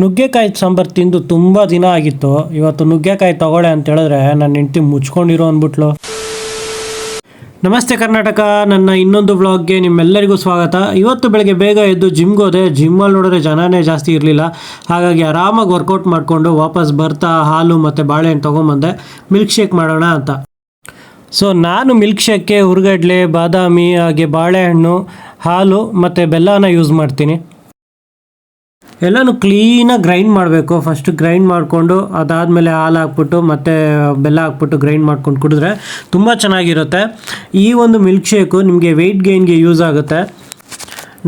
ನುಗ್ಗೆಕಾಯಿ ಸಾಂಬಾರು ತಿಂದು ತುಂಬ ದಿನ ಆಗಿತ್ತು. ಇವತ್ತು ನುಗ್ಗೆಕಾಯಿ ತಗೊಳ್ಳೆ ಅಂತ ಹೇಳಿದ್ರೆ ನನ್ನ ಹೆಂಡತಿ ಮುಚ್ಕೊಂಡಿರೋ ಅಂದ್ಬಿಟ್ಲು. ನಮಸ್ತೆ ಕರ್ನಾಟಕ, ನನ್ನ ಇನ್ನೊಂದು ಬ್ಲಾಗ್ಗೆ ನಿಮ್ಮೆಲ್ಲರಿಗೂ ಸ್ವಾಗತ. ಇವತ್ತು ಬೆಳಗ್ಗೆ ಬೇಗ ಎದ್ದು ಜಿಮ್ಗೆ ಹೋದೆ. ಜಿಮ್ಮಲ್ಲಿ ನೋಡಿದ್ರೆ ಜನನೇ ಜಾಸ್ತಿ ಇರಲಿಲ್ಲ. ಹಾಗಾಗಿ ಆರಾಮಾಗಿ ವರ್ಕೌಟ್ ಮಾಡಿಕೊಂಡು ವಾಪಸ್ ಬರ್ತಾ ಹಾಲು ಮತ್ತು ಬಾಳೆಹಣ್ಣು ತೊಗೊಂಬಂದೆ. ಮಿಲ್ಕ್ ಶೇಕ್ ಮಾಡೋಣ ಅಂತ. ಸೊ ನಾನು ಮಿಲ್ಕ್ ಶೇಕ್ಗೆ ಹುರ್ಗಡ್ಲೆ, ಬಾದಾಮಿ, ಹಾಗೆ ಬಾಳೆಹಣ್ಣು, ಹಾಲು ಮತ್ತು ಬೆಲ್ಲನ ಯೂಸ್ ಮಾಡ್ತೀನಿ. ಎಲ್ಲನೂ ಕ್ಲೀನಾಗಿ ಗ್ರೈಂಡ್ ಮಾಡಬೇಕು. ಫಸ್ಟ್ ಗ್ರೈಂಡ್ ಮಾಡಿಕೊಂಡು ಅದಾದಮೇಲೆ ಹಾಲು ಹಾಕ್ಬಿಟ್ಟು ಮತ್ತು ಬೆಲ್ಲ ಹಾಕ್ಬಿಟ್ಟು ಗ್ರೈಂಡ್ ಮಾಡ್ಕೊಂಡು ಕುಡಿದ್ರೆ ತುಂಬ ಚೆನ್ನಾಗಿರುತ್ತೆ. ಈ ಒಂದು ಮಿಲ್ಕ್ ಶೇಕು ನಿಮಗೆ ವೆಯ್ಟ್ ಗೈನ್ಗೆ ಯೂಸ್ ಆಗುತ್ತೆ.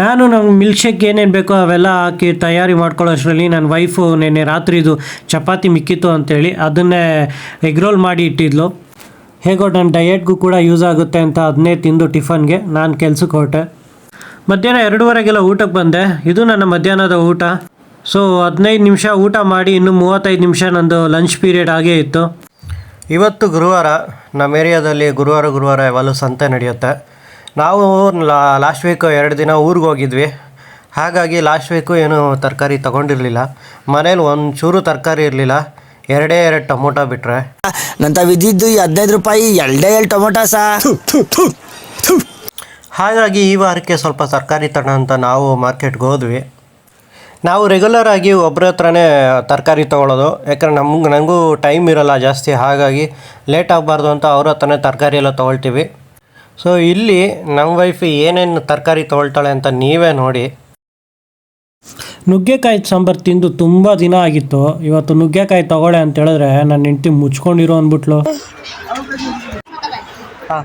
ನಾನು ನಮ್ಮ ಮಿಲ್ಕ್ ಶೇಕ್ ಏನೇನು ಬೇಕೋ ಅವೆಲ್ಲ ಹಾಕಿ ತಯಾರಿ ಮಾಡ್ಕೊಳ್ಳೋ ಅಷ್ಟರಲ್ಲಿ ನನ್ನ ವೈಫು ನೆನ್ನೆ ರಾತ್ರಿದು ಚಪಾತಿ ಮಿಕ್ಕಿತ್ತು ಅಂತೇಳಿ ಅದನ್ನೇ ಎಗ್ ರೋಲ್ ಮಾಡಿ ಇಟ್ಟಿದ್ಲು. ಹೇಗೋ ನನ್ನ ಡಯೆಟ್ಗೂ ಕೂಡ ಯೂಸ್ ಆಗುತ್ತೆ ಅಂತ ಅದನ್ನೇ ತಿಂದು ಟಿಫನ್ಗೆ. ನಾನು ಕೆಲ್ಸಕ್ಕೆ ಹೊರಟೆ. ಮಧ್ಯಾಹ್ನ ಎರಡೂವರೆಗೆಲ್ಲ ಊಟಕ್ಕೆ ಬಂದೆ. ಇದು ನನ್ನ ಮಧ್ಯಾಹ್ನದ ಊಟ. ಸೊ ಹದಿನೈದು ನಿಮಿಷ ಊಟ ಮಾಡಿ ಇನ್ನು ಮೂವತ್ತೈದು ನಿಮಿಷ ನಂದು ಲಂಚ್ ಪೀರಿಯಡ್ ಆಗೇ ಇತ್ತು. ಇವತ್ತು ಗುರುವಾರ ನಮ್ಮ ಏರಿಯಾದಲ್ಲಿ ಗುರುವಾರ ಗುರುವಾರ ಯಾವಾಗಲೂ ಸಂತೆ ನಡೆಯುತ್ತೆ. ನಾವು ಲಾಸ್ಟ್ ವೀಕ್ ಎರಡು ದಿನ ಊರಿಗೆ ಹೋಗಿದ್ವಿ. ಹಾಗಾಗಿ ಲಾಸ್ಟ್ ವೀಕು ಏನು ತರಕಾರಿ ತೊಗೊಂಡಿರಲಿಲ್ಲ. ಮನೇಲಿ ಒಂದು ಚೂರು ತರಕಾರಿ ಇರಲಿಲ್ಲ. ಎರಡೇ ಎರಡು ಟೊಮೊಟೊ ಬಿಟ್ಟರೆ ನಂತ ವಿದ್ಯುತ್ ಈ ಹದಿನೈದು ರೂಪಾಯಿ ಎರಡೇ ಎರಡು ಟೊಮೊಟೊ ಸಾ. ಹಾಗಾಗಿ ಈ ವಾರಕ್ಕೆ ಸ್ವಲ್ಪ ತರಕಾರಿ ತಣ ಅಂತ ನಾವು ಮಾರ್ಕೆಟ್ಗೆ ಹೋದ್ವಿ. ನಾವು ರೆಗ್ಯುಲರ್ ಆಗಿ ಒಬ್ಬರ ಹತ್ರನೇ ತರಕಾರಿ ತೊಗೊಳೋದು. ಯಾಕಂದ್ರೆ ನಮ್ಗೆ ನನಗೂ ಟೈಮ್ ಇರೋಲ್ಲ ಜಾಸ್ತಿ. ಹಾಗಾಗಿ ಲೇಟ್ ಆಗಬಾರ್ದು ಅಂತ ಅವ್ರ ಹತ್ರನೇ ತರಕಾರಿ ಎಲ್ಲ ತೊಗೊಳ್ತೀವಿ. ಸೊ ಇಲ್ಲಿ ನಮ್ಮ ವೈಫ್ ಏನೇನು ತರಕಾರಿ ತೊಗೊಳ್ತಾಳೆ ಅಂತ ನೀವೇ ನೋಡಿ. ನುಗ್ಗೆಕಾಯಿ ಸಾಂಬಾರು ತಿಂದು ತುಂಬ ದಿನ ಆಗಿತ್ತು. ಇವತ್ತು ನುಗ್ಗೆಕಾಯಿ ತೊಗೊಳೆ ಅಂತ ಹೇಳಿದ್ರೆ ನನ್ನ ಹೆಂಡತಿ ಮುಚ್ಕೊಂಡಿರೋ ಅಂದ್ಬಿಟ್ಲು. ಹಾಂ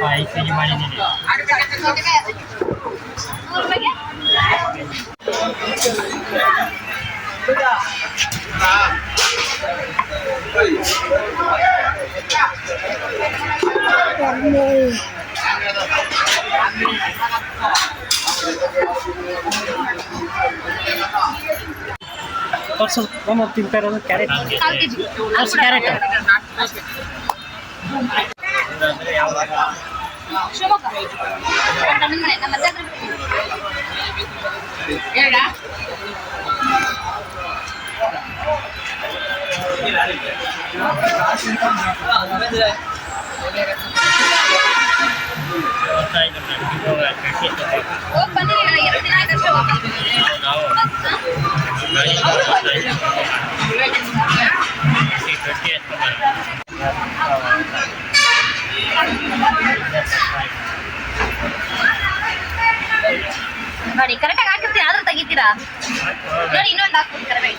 పైకి మనీ Thank. ತಿಂತಾ ಇರೋದು ಕ್ಯಾರೆಟ್ ಕಾಲು ಕೆ ಜಿ ಕ್ಯಾರೆಟ್ ಶಿವಮೊಗ್ಗ ನಮ್ಮ ಮನೆ ನಮ್ಮ ಅತ್ತೆ ಹತ್ರ ಎರಡಾ ಹೋಗಿ ಬಂದಿದ್ದೀರಾ ಎರಡು ದಿನ ಆಯ್ತಷ್ಟೇ ಹೋಗಿ ನೋಡಿ ಕರೆಕ್ಟಾಗಿ ಹಾಕಿರ್ತೀನಿ ಆದ್ರೂ ತೆಗಿತೀರಾ? ನೋಡಿ ಇನ್ನೊಂದು ಹಾಕ್ಬಿಡಿ ಕರೆಕ್ಟಾಗಿ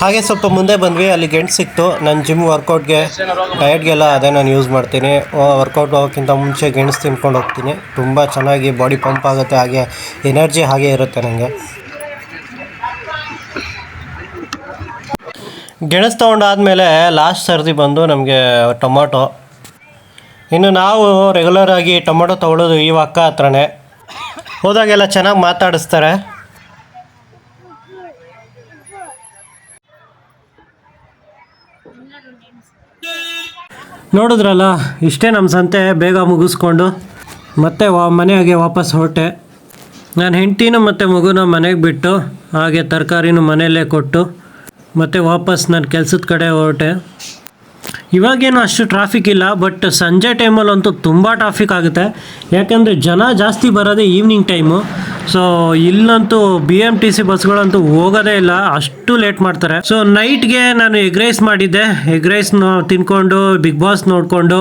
ಹಾಗೆ ಸ್ವಲ್ಪ ಮುಂದೆ ಬಂದ್ವಿ, ಅಲ್ಲಿ ಗೆಂಟ್ ಸಿಕ್ತು. ನಾನು ಜಿಮ್ ವರ್ಕೌಟ್ಗೆ ಡಯಟ್ಗೆಲ್ಲ ಅದೇ ನಾನು ಯೂಸ್ ಮಾಡ್ತೀನಿ. ವರ್ಕೌಟ್ ಹೋಗೋಕ್ಕಿಂತ ಮುಂಚೆ ಗೆಣಸು ತಿನ್ಕೊಂಡು ಹೋಗ್ತೀನಿ. ತುಂಬ ಚೆನ್ನಾಗಿ ಬಾಡಿ ಪಂಪ್ ಆಗುತ್ತೆ, ಹಾಗೆ ಎನರ್ಜಿ ಹಾಗೆ ಇರುತ್ತೆ ನನಗೆ ಗೆಣಸು ತೊಗೊಂಡಾದಮೇಲೆ ಲಾಸ್ಟ್ ಸರ್ದಿ ಬಂದು ನಮಗೆ ಟೊಮೊಟೊ. ಇನ್ನು ನಾವು ರೆಗ್ಯುಲರಾಗಿ ಟೊಮೊಟೊ ತೊಗೊಳ್ಳೋದು ಈ ಅಕ್ಕ ಹತ್ರನೇ. ಹೋದಾಗೆಲ್ಲ ಚೆನ್ನಾಗಿ ಮಾತಾಡಿಸ್ತಾರೆ. ನೋಡಿದ್ರಲ್ಲ, ಇಷ್ಟೇ ನಮ್ಮ ಸಂತೆ ಬೇಗ ಮುಗಿಸ್ಕೊಂಡು ಮತ್ತೆ ವಾ, ಮನೆಗೆ ವಾಪಸ್ ಹೊರಟೆ. ನಾನು ಹೆಂಡ್ತಿನೂ ಮತ್ತು ಮಗುನ ಮನೆಗೆ ಬಿಟ್ಟು, ಹಾಗೆ ತರಕಾರಿನೂ ಮನೆಯಲ್ಲೇ ಕೊಟ್ಟು ಮತ್ತೆ ವಾಪಸ್ ನನ್ನ ಕೆಲಸದ ಕಡೆ ಹೊರಟೆ. ಇವಾಗೇನು ಅಷ್ಟು ಟ್ರಾಫಿಕ್ ಇಲ್ಲ ಬಟ್ ಸಂಜೆ ಟೈಮಲ್ಲಂತೂ ತುಂಬ ಟ್ರಾಫಿಕ್ ಆಗುತ್ತೆ. ಯಾಕೆಂದರೆ ಜನ ಜಾಸ್ತಿ ಬರೋದೇ ಈವ್ನಿಂಗ್ ಟೈಮು ಸೊ ಇಲ್ಲಂತೂ ಬಿ ಎಂ ಟಿ ಸಿ ಬಸ್ಗಳಂತೂ ಹೋಗೋದೇ ಇಲ್ಲ, ಅಷ್ಟು ಲೇಟ್ ಮಾಡ್ತಾರೆ. ಸೊ ನೈಟ್ಗೆ ನಾನು ಎಗ್ ರೈಸ್ ಮಾಡಿದ್ದೆ. ಎಗ್ ರೈಸ್ ತಿನ್ಕೊಂಡು ಬಿಗ್ ಬಾಸ್ ನೋಡಿಕೊಂಡು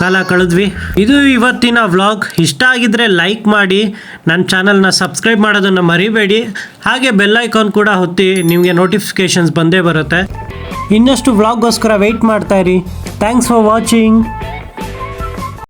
ಕಾಲ ಕಳೆದ್ವಿ. ಇದು ಇವತ್ತಿನ ವ್ಲಾಗ್ ಇಷ್ಟ ಆಗಿದ್ರೆ ಲೈಕ್ ಮಾಡಿ ನನ್ನ ಚಾನಲ್ನ ಸಬ್ಸ್ಕ್ರೈಬ್ ಮಾಡೋದನ್ನು ಮರಿಬೇಡಿ. ಹಾಗೆ ಬೆಲ್ ಐಕಾನ್ ಕೂಡ ಹೊತ್ತಿ ನಿಮಗೆ ನೋಟಿಫಿಕೇಷನ್ಸ್ ಬಂದೇ ಬರುತ್ತೆ. ಇನ್ನಷ್ಟು ವ್ಲಾಗ್ಗೋಸ್ಕರ ವೆಯ್ಟ್ ಮಾಡ್ತಾ ಇರಿ. Thanks for watching